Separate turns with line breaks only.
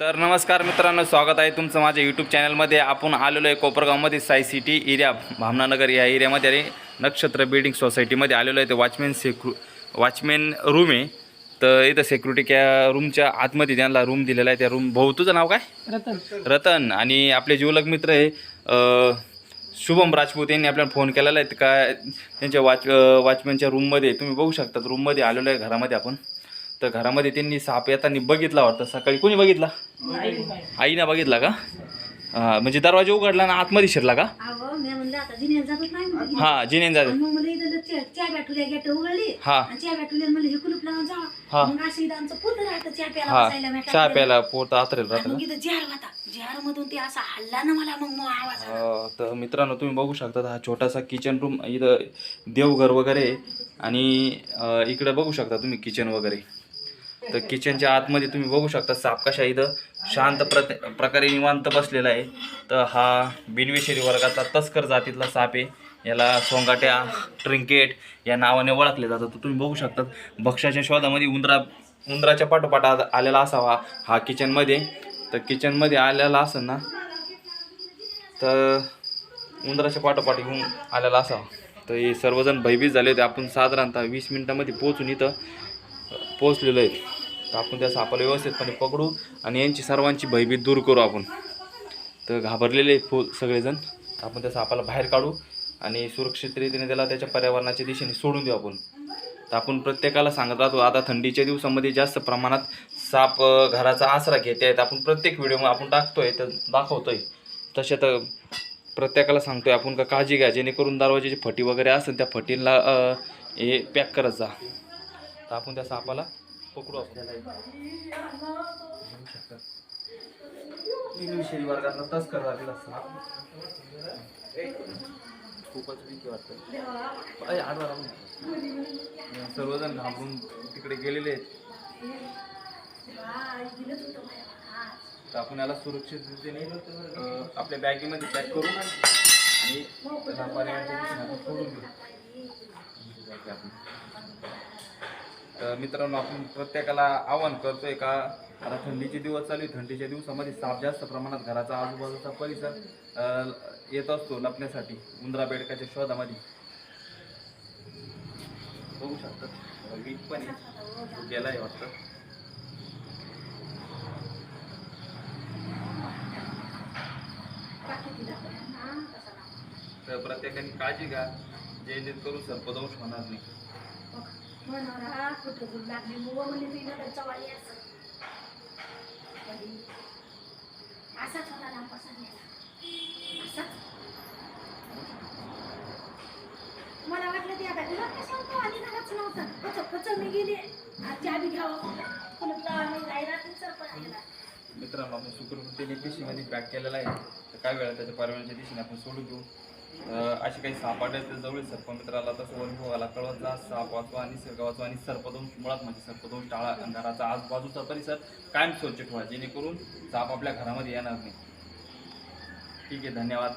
तर नमस्कार मित्रांनो स्वागत आहे तुमचं माझ्या यूट्यूब चॅनलमध्ये आपण आलेलो आहे कोपरगावमध्ये साय सिटी एरिया भामनानगर या एरियामध्ये आणि नक्षत्र बिल्डिंग सोसायटीमध्ये आलेलो आहे. ते वॉचमॅन सेक्यु वॉचमॅन रूम आहे. तर इथं सेक्युरिटी कॅ रूमच्या आतमध्ये त्यांना रूम दिलेला आहे. त्या रूम भाऊ तुझं नाव काय?
रतन.
रतन. आणि आपले जीवलग मित्र आहे अ, शुभम राजपूत. यांनी आपल्याला फोन केलेला आहे. का त्यांच्या वॉच वॉचमॅनच्या रूममध्ये तुम्ही बघू शकता रूममध्ये आलेलो आहे घरामध्ये आपण. तर घरामध्ये त्यांनी साप येताना बघितला वाटतं. सकाळी कोणी बघितला? आईनं बघितला का? हा, म्हणजे दरवाजा उघडला ना आतमध्ये शिरला का. हा जिनेन जाते हा.
हे
हा.
चहा प्यायला
पोट आतरेल
ना
तर मित्रांनो तुम्ही बघू शकता हा छोटासा किचन रूम इथं देवघर वगैरे. आणि इकडे बघू शकता तुम्ही किचन वगैरे. तर किचनच्या आतमध्ये तुम्ही बघू शकता साप कशा इथं शांत प्र प्रकारे निवांत बसलेला आहे. तर हा बिनविशेरी वर्गाचा तस्कर जातीतला साप आहे. याला सोंगाट्या ट्रिंकेट या नावाने ओळखले जातात. तर तुम्ही बघू शकता भक्ष्याच्या शोधामध्ये उंदरा उंदराच्या पाठोपाठ आलेला असावा हा किचनमध्ये तर किचनमध्ये आलेला असेल ना तर उंदराच्या पाठोपाठ घेऊन आलेला असावा. तर हे सर्वजण भयभीत झाले होते. आपण साधारणतः वीस मिनटामध्ये पोचून इथं पोचलेलो आहे. तर आपण त्या सापाला व्यवस्थितपणे पकडू आणि यांची सर्वांची भयभीत दूर करू आपण. तर घाबरलेले फुल सगळेजण तर आपण त्या सापाला बाहेर काढू आणि सुरक्षित रीतीने त्याला त्याच्या पर्यावरणाच्या दिशेने सोडून देऊ आपण. तर आपण प्रत्येकाला सांगत राहतो आता थंडीच्या दिवसामध्ये जास्त प्रमाणात साप घराचा आसरा घेते आहेत. आपण प्रत्येक व्हिडिओ आपण टाकतोय तर दाखवतोय. तसे तर प्रत्येकाला सांगतोय आपण का काळजी घ्या जेणेकरून दरवाजाची फटी वगैरे असेल त्या फटीला हे पॅक करत जा. तर आपण त्या सापाला पकडू आपण. वर्गातला तस्कर झालेला साप खूपच भीती वाटतं. आडवा राहून. सर्वजण घाबरून तिकडे गेलेले आहेत. तर आपण याला सुरक्षित रीतीने अं, आपल्या बॅगेमध्ये पॅक करू आणि सोडून देऊ बॅग आपली. तर मित्रांनो आपण प्रत्येकाला आवाहन करतोय का आता थंडीचे दिवस चालू आहे थंडीच्या दिवसामध्ये साप जास्त प्रमाणात घराचा आजूबाजूचा परिसर येत असतो लपण्यासाठी उंदरा बेडकाच्या शोधामध्ये. बघू शकतात वीक पण आहे. गेलाय वाटतं. तर प्रत्येकाने काळजी घ्या. जे जेणेकरून सर्पदंश होणार नाही.
म्हणा कुठं लागली मुग असं असाच होता असाच मला वाटलं ते आता तुला कसं होतं आधी नकाच नव्हतं पचल पचल मी गेले आज चाबी घ्यावं कुलूप लावा मी जाहिरात सरपण गेला
मित्रांनो आपण पॅक केलेला आहे. तर काय वेळा त्याच्या परवानच्या दिशेने आपण सोडून देऊ. असे काही साप असतील तर जवळील मित्राला तसं अनुभवाला कळवत जा साप वाचवा निसर्ग वाचवा आणि सर्पदोष मुळात म्हणजे सर्पदोष टाळा. अंधाराचा घराचा आजूबाजूचा परिसर कायम स्वच्छ ठेवा जेणेकरून साप आपल्या घरामध्ये येणार नाही. ठीक आहे धन्यवाद.